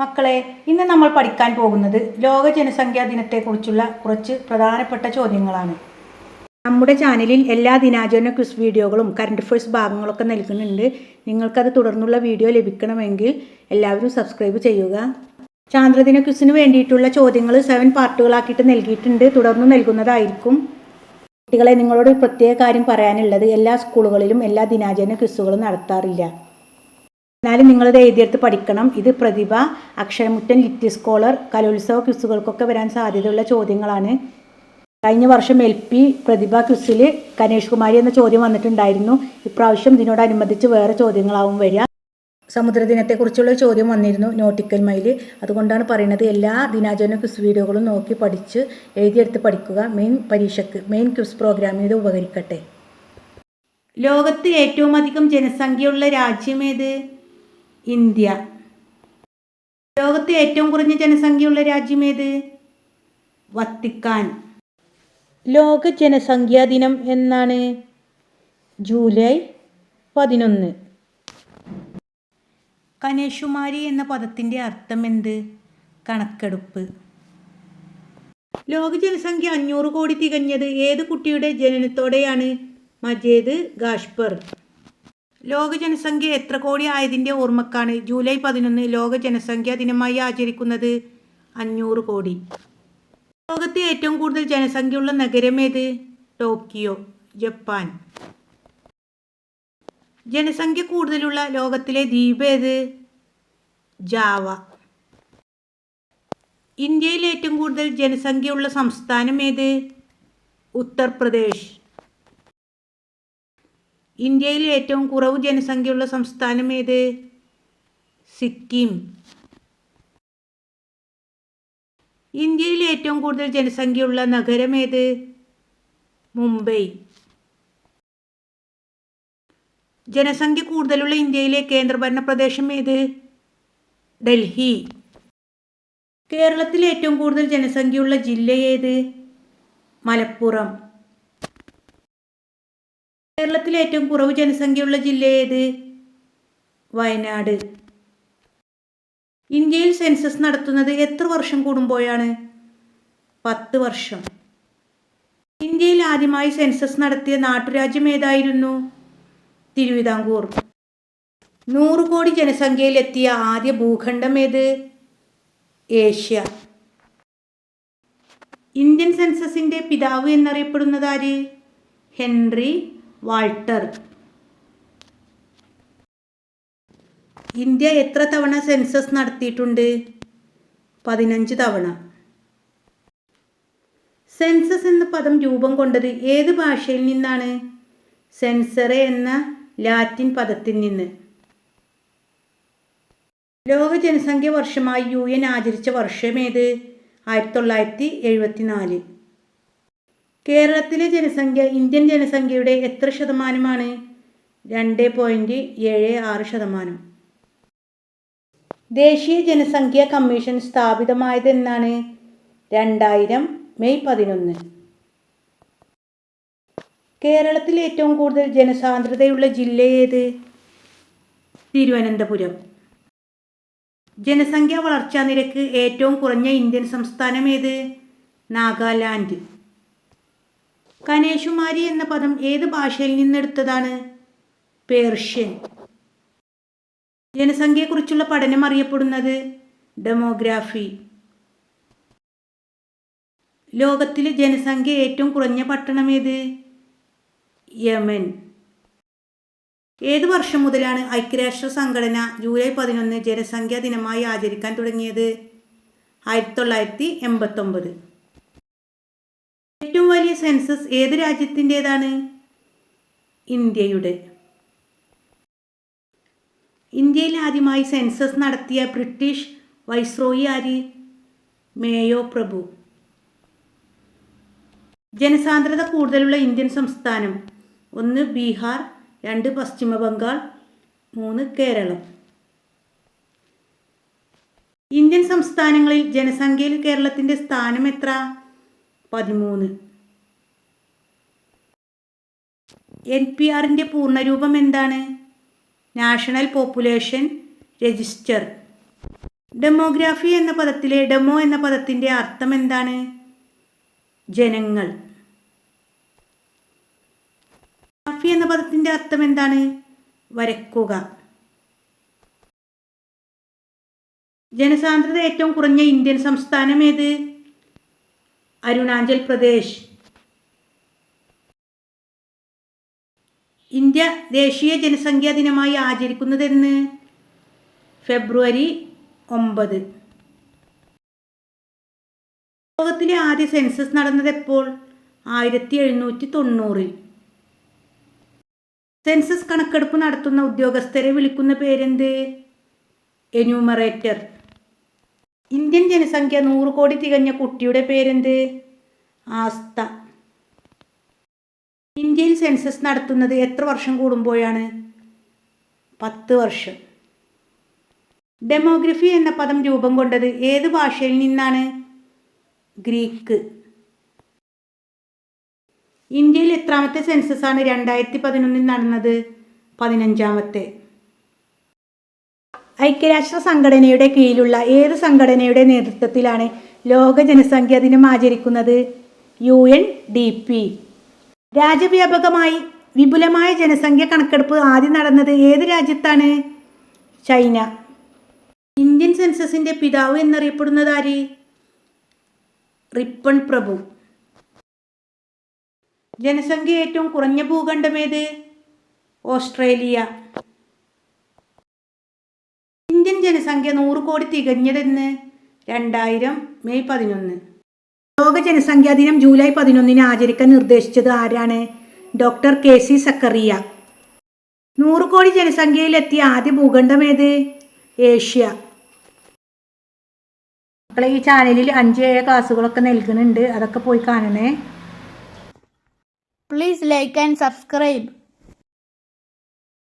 മക്കളെ ഇന്ന് നമ്മൾ പഠിക്കാൻ പോകുന്നത് ലോക ജനസംഖ്യാ ദിനത്തെക്കുറിച്ചുള്ള കുറച്ച് പ്രധാനപ്പെട്ട ചോദ്യങ്ങളാണ്. നമ്മുടെ ചാനലിൽ എല്ലാ ദിനാചരണ ക്വിസ് വീഡിയോകളും കറണ്ട് അഫയേഴ്സ് ഭാഗങ്ങളൊക്കെ നൽകുന്നുണ്ട്. നിങ്ങൾക്കത് തുടർന്നുള്ള വീഡിയോ ലഭിക്കണമെങ്കിൽ എല്ലാവരും സബ്സ്ക്രൈബ് ചെയ്യുക. ചാന്ദ്രദിന ക്വിസിന് വേണ്ടിയിട്ടുള്ള ചോദ്യങ്ങൾ സെവൻ പാർട്ടുകളാക്കിയിട്ട് നൽകിയിട്ടുണ്ട്. തുടർന്ന് നൽകുന്നതായിരിക്കും. കുട്ടികളെ നിങ്ങളോട് പ്രത്യേക കാര്യം പറയാനുള്ളത് എല്ലാ സ്കൂളുകളിലും എല്ലാ ദിനാചരണ ക്വിസുകളും നടത്താറില്ല. എന്നാലും നിങ്ങളിത് എഴുതിയെടുത്ത് പഠിക്കണം. ഇത് പ്രതിഭ അക്ഷരമുറ്റൻ ലിറ്റി സ്കോളർ കലോത്സവ ക്വിസുകൾക്കൊക്കെ വരാൻ സാധ്യതയുള്ള ചോദ്യങ്ങളാണ്. കഴിഞ്ഞ വർഷം എൽ പി പ്രതിഭ ക്വിസിൽ കനേഷ് കുമാരി എന്ന ചോദ്യം വന്നിട്ടുണ്ടായിരുന്നു. ഇപ്രാവശ്യം ഇതിനോടനുബന്ധിച്ച് വേറെ ചോദ്യങ്ങളാവും വരിക. സമുദ്രദിനത്തെക്കുറിച്ചുള്ള ചോദ്യം വന്നിരുന്നു നോട്ടിക്കൽ മൈൽ അതുകൊണ്ടാണ് പറയുന്നത് എല്ലാ ദിനാചരണ ക്വിസ് വീഡിയോകളും നോക്കി പഠിച്ച് എഴുതിയെടുത്ത് പഠിക്കുക മെയിൻ പരീക്ഷയ്ക്ക് മെയിൻ ക്വിസ് പ്രോഗ്രാമിന് ഇത് ഉപകരിക്കട്ടെ. ലോകത്ത് ഏറ്റവും അധികം ജനസംഖ്യയുള്ള രാജ്യം രാജ്യമേത് ഇന്ത്യ. ലോകത്തെ ഏറ്റവും കുറഞ്ഞ ജനസംഖ്യയുള്ള രാജ്യമേത് വത്തിക്കാൻ. ലോക ജനസംഖ്യാ ദിനം എന്നാണ്? ജൂലൈ പതിനൊന്ന്. കനേഷുമാരി എന്ന പദത്തിന്റെ അർത്ഥം എന്ത്? കണക്കെടുപ്പ്. ലോക ജനസംഖ്യ അഞ്ഞൂറ് കോടി തികഞ്ഞത് ഏത് കുട്ടിയുടെ ജനനത്തോടെയാണ്? മജേദ് ഗാഷ്പർ. ലോക ജനസംഖ്യ എത്ര കോടി ആയതിന്റെ ഓർമ്മക്കാണ് ജൂലൈ പതിനൊന്ന് ലോക ജനസംഖ്യാ ദിനമായി ആചരിക്കുന്നത്. അഞ്ഞൂറ് കോടി. ലോകത്തെ ഏറ്റവും കൂടുതൽ ജനസംഖ്യയുള്ള നഗരം ഏത്? Tokyo Japan. ജനസംഖ്യ കൂടുതലുള്ള ലോകത്തിലെ ദ്വീപ് ഏത്? ജാവ. ഇന്ത്യയിൽ ഏറ്റവും കൂടുതൽ ജനസംഖ്യയുള്ള സംസ്ഥാനം ഏത്? ഉത്തർപ്രദേശ്. ഇന്ത്യയിൽ ഏറ്റവും കുറവ് ജനസംഖ്യയുള്ള സംസ്ഥാനം ഏത്? സിക്കിം. ഇന്ത്യയിൽ ഏറ്റവും കൂടുതൽ ജനസംഖ്യയുള്ള നഗരം ഏത്? മുംബൈ. ജനസംഖ്യ കൂടുതലുള്ള ഇന്ത്യയിലെ കേന്ദ്രഭരണ പ്രദേശം ഏത്? ഡൽഹി. കേരളത്തിൽ ഏറ്റവും കൂടുതൽ ജനസംഖ്യയുള്ള ജില്ല ഏത്? മലപ്പുറം. കേരളത്തിൽ ഏറ്റവും കുറവ് ജനസംഖ്യയുള്ള ജില്ല ഏത്? വയനാട്. ഇന്ത്യയിൽ സെൻസസ് നടത്തുന്നത് എത്ര വർഷം കൂടുമ്പോഴാണ്? പത്ത് വർഷം. ഇന്ത്യയിൽ ആദ്യമായി സെൻസസ് നടത്തിയ നാട്ടുരാജ്യം ഏതായിരുന്നു? തിരുവിതാംകൂർ. നൂറ് കോടി ജനസംഖ്യയിലെത്തിയ ആദ്യ ഭൂഖണ്ഡം ഏത്? ഏഷ്യ. ഇന്ത്യൻ സെൻസസിന്റെ പിതാവ് എന്നറിയപ്പെടുന്നത് ആര്? Henry Walter. ഇന്ത്യ എത്ര തവണ സെൻസസ് നടത്തിയിട്ടുണ്ട്? പതിനഞ്ച് തവണ. സെൻസസ് എന്ന പദം രൂപം കൊണ്ടത് ഏത് ഭാഷയിൽ നിന്നാണ്? സെൻസറെ എന്ന ലാറ്റിൻ പദത്തിൽ നിന്ന്. ലോക ജനസംഖ്യ വർഷമായി യു എൻ ആചരിച്ച വർഷമേത് ആയിരത്തി തൊള്ളായിരത്തി എഴുപത്തി നാല് കേരളത്തിലെ ജനസംഖ്യ ഇന്ത്യൻ ജനസംഖ്യയുടെ എത്ര ശതമാനമാണ്? രണ്ട് പോയിന്റ് ഏഴ് ആറ് ശതമാനം. ദേശീയ ജനസംഖ്യ കമ്മീഷൻ സ്ഥാപിതമായതെന്നാണ് രണ്ടായിരം മെയ് പതിനൊന്ന്. കേരളത്തിൽ ഏറ്റവും കൂടുതൽ ജനസാന്ദ്രതയുള്ള ജില്ല ഏത്? തിരുവനന്തപുരം. ജനസംഖ്യാ വളർച്ചാ നിരക്ക് ഏറ്റവും കുറഞ്ഞ ഇന്ത്യൻ സംസ്ഥാനം ഏത്? നാഗാലാൻഡ്. കനേഷുമാരി എന്ന പദം ഏത് ഭാഷയിൽ നിന്നെടുത്തതാണ്? പേർഷ്യൻ. ജനസംഖ്യയെക്കുറിച്ചുള്ള പഠനം അറിയപ്പെടുന്നത് ഡെമോഗ്രാഫി. ലോകത്തിലെ ജനസംഖ്യ ഏറ്റവും കുറഞ്ഞ പട്ടണം ഏത്? യമൻ. ഏത് വർഷം മുതലാണ് ഐക്യരാഷ്ട്ര സംഘടന ജൂലൈ പതിനൊന്ന് ജനസംഖ്യാ ദിനമായി ആചരിക്കാൻ തുടങ്ങിയത്? ആയിരത്തി തൊള്ളായിരത്തി എൺപത്തൊമ്പത്. ഏറ്റവും വലിയ സെൻസസ് ഏത് രാജ്യത്തിന്റേതാണ്? ഇന്ത്യയുടെ. ഇന്ത്യയിൽ ആദ്യമായി സെൻസസ് നടത്തിയ ബ്രിട്ടീഷ് വൈസ്രോയി ആര്? മേയോ പ്രഭു. ജനസാന്ദ്രത കൂടുതലുള്ള ഇന്ത്യൻ സംസ്ഥാനം ഒന്ന് ബീഹാർ രണ്ട് പശ്ചിമ ബംഗാൾ മൂന്ന് കേരളം. ഇന്ത്യൻ സംസ്ഥാനങ്ങളിൽ ജനസംഖ്യയിൽ കേരളത്തിന്റെ സ്ഥാനം എത്ര? പതിമൂന്ന്. എൻ പി ആറിന്റെ പൂർണരൂപം എന്താണ്? National population register. ഡെമോഗ്രാഫി എന്ന പദത്തിലെ ഡെമോ എന്ന പദത്തിന്റെ അർത്ഥം എന്താണ്? ജനങ്ങൾ. ഗ്രാഫി എന്ന പദത്തിന്റെ അർത്ഥം എന്താണ്? വരക്കുക. ജനസാന്ദ്രത ഏറ്റവും കുറഞ്ഞ ഇന്ത്യൻ സംസ്ഥാനം ഏത്? അരുണാചൽ പ്രദേശ്. ഇന്ത്യ ദേശീയ ജനസംഖ്യാ ദിനമായി ആചരിക്കുന്നതെന്ന്? ഫെബ്രുവരി ഒമ്പത്. ലോകത്തിലെ ആദ്യ സെൻസസ് നടന്നത് എപ്പോൾ? ആയിരത്തി എഴുന്നൂറ്റി തൊണ്ണൂറിൽ സെൻസസ് കണക്കെടുപ്പ് നടത്തുന്ന ഉദ്യോഗസ്ഥരെ വിളിക്കുന്ന പേരെന്ത്? എന്യൂമറേറ്റർ. ഇന്ത്യൻ ജനസംഖ്യ നൂറ് കോടി തികഞ്ഞ കുട്ടിയുടെ പേരെന്ത്? ആസ്ത ഇന്ത്യയിൽ സെൻസസ് നടത്തുന്നത് എത്ര വർഷം കൂടുമ്പോഴാണ്? പത്ത് വർഷം. ഡെമോഗ്രഫി എന്ന പദം രൂപം കൊണ്ടത് ഏത് ഭാഷയിൽ നിന്നാണ്? ഗ്രീക്ക്. ഇന്ത്യയിൽ എത്രാമത്തെ സെൻസസ് ആണ് രണ്ടായിരത്തി പതിനൊന്നിൽ നടന്നത്? പതിനഞ്ചാമത്തെ. ഐക്യരാഷ്ട്ര സംഘടനയുടെ കീഴിലുള്ള ഏത് സംഘടനയുടെ നേതൃത്വത്തിലാണ് ലോക ജനസംഖ്യാ ദിനം ആചരിക്കുന്നത്? U N D P. രാജ്യവ്യാപകമായി വിപുലമായ ജനസംഖ്യ കണക്കെടുപ്പ് ആദ്യം നടന്നത് ഏത് രാജ്യത്താണ്? ചൈന. ഇന്ത്യൻ സെൻസസിന്റെ പിതാവ് എന്നറിയപ്പെടുന്നത് ആര്? റിപ്പൺ പ്രഭു. ജനസംഖ്യ ഏറ്റവും കുറഞ്ഞ ഭൂഖണ്ഡമേത് ഓസ്ട്രേലിയ. ജനസംഖ്യ നൂറ് കോടി തികഞ്ഞതെന്ന്. രണ്ടായിരം മെയ് പതിനൊന്ന്. ലോക ജനസംഖ്യാ ദിനം ജൂലൈ പതിനൊന്നിന് ആചരിക്കാൻ നിർദ്ദേശിച്ചത് ആരാണ്? Doctor K C Zachariah. നൂറ് കോടി ജനസംഖ്യയിലെത്തിയ ആദ്യ ഭൂഖണ്ഡം ഏത്? ഏഷ്യ. മക്കളെ ഈ ചാനലിൽ അഞ്ച് ഏഴ് ക്ലാസ്സുകളൊക്കെ നൽകുന്നുണ്ട്. അതൊക്കെ പോയി കാണണേ. Please like and subscribe.